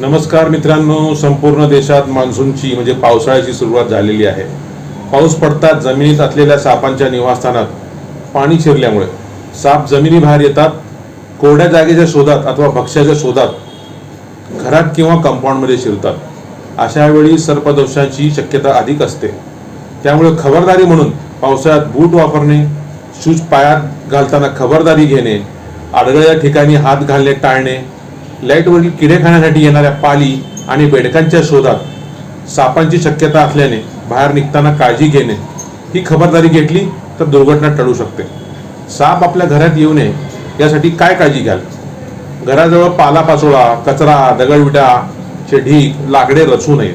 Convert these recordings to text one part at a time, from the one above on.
नमस्कार मित्रांनो संपूर्ण देशात मान्सूनची म्हणजे पावसाळ्याची सुरुवात झालेली आहे. पाऊस पडताच जमिनीत असलेल्या सापांच्या निवासस्थानात पाणी शिरल्यामुळे साप जमिनीबाहेर येतात कोरड्या जागेच्या शोधात अथवा भक्ष्याच्या शोधात घरात किंवा कंपाऊंडमध्ये शिरतात. अशा वेळी सर्पदोषाची शक्यता अधिक असते. त्यामुळे खबरदारी म्हणून पावसाळ्यात बूट वापरणे शूज पायात घालताना खबरदारी घेणे आडगळ्या ठिकाणी हात घालणे टाळणे लाईटवरील किडे खाण्यासाठी येणाऱ्या पाली आणि बेडकांच्या शोधात सापांची शक्यता असल्याने बाहेर निघताना काळजी घेणे ही खबरदारी घेतली तर दुर्घटना टळू शकते. साप आपल्या घरात येऊ नये यासाठी काय काळजी घ्याल? घराजवळ पालापाचोळा कचरा दगडविटाचे ढीक लाकडे रचू नये.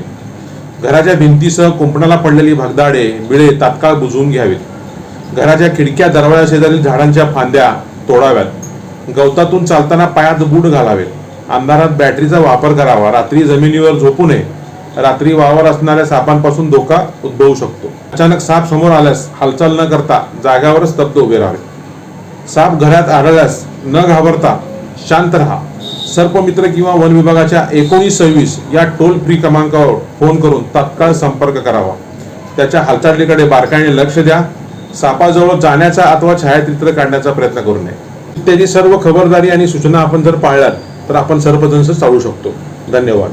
घराच्या भिंतीसह कुंपणाला पडलेली भगदाडे बिळे तात्काळ बुजवून घ्यावीत. घराच्या खिडक्या दरवाजा शेजारील झाडांच्या फांद्या तोडाव्यात. गवतातून चालताना पायात बूट घालावेत. अंधारात बॅटरीचा वापर करावा. रात्री जमिनीवर झोपू नये. रात्री वावर असणाऱ्या सापांपासून धोका उद्भवू शकतो. अचानक साप समोर आल्यास हालचाल न करता जाग्यावरच स्तब्ध उभे राहावे. साप घरात आढळल्यास न घाबरता शांत राहा. सर्पमित्र किंवा वन विभागाच्या एकोणीस सव्वीस या टोल फ्री क्रमांकावर फोन करून तात्काळ संपर्क करावा. त्याच्या हालचालीकडे बारकाईने लक्ष द्या. सापाजवळ जाण्याचा अथवा छायाचित्र काढण्याचा प्रयत्न करू नये. इत्यादी सर्व खबरदारी आणि सूचना आपण जर पाळल्यात तर आपण सर्पदंश चालू शकतो. धन्यवाद.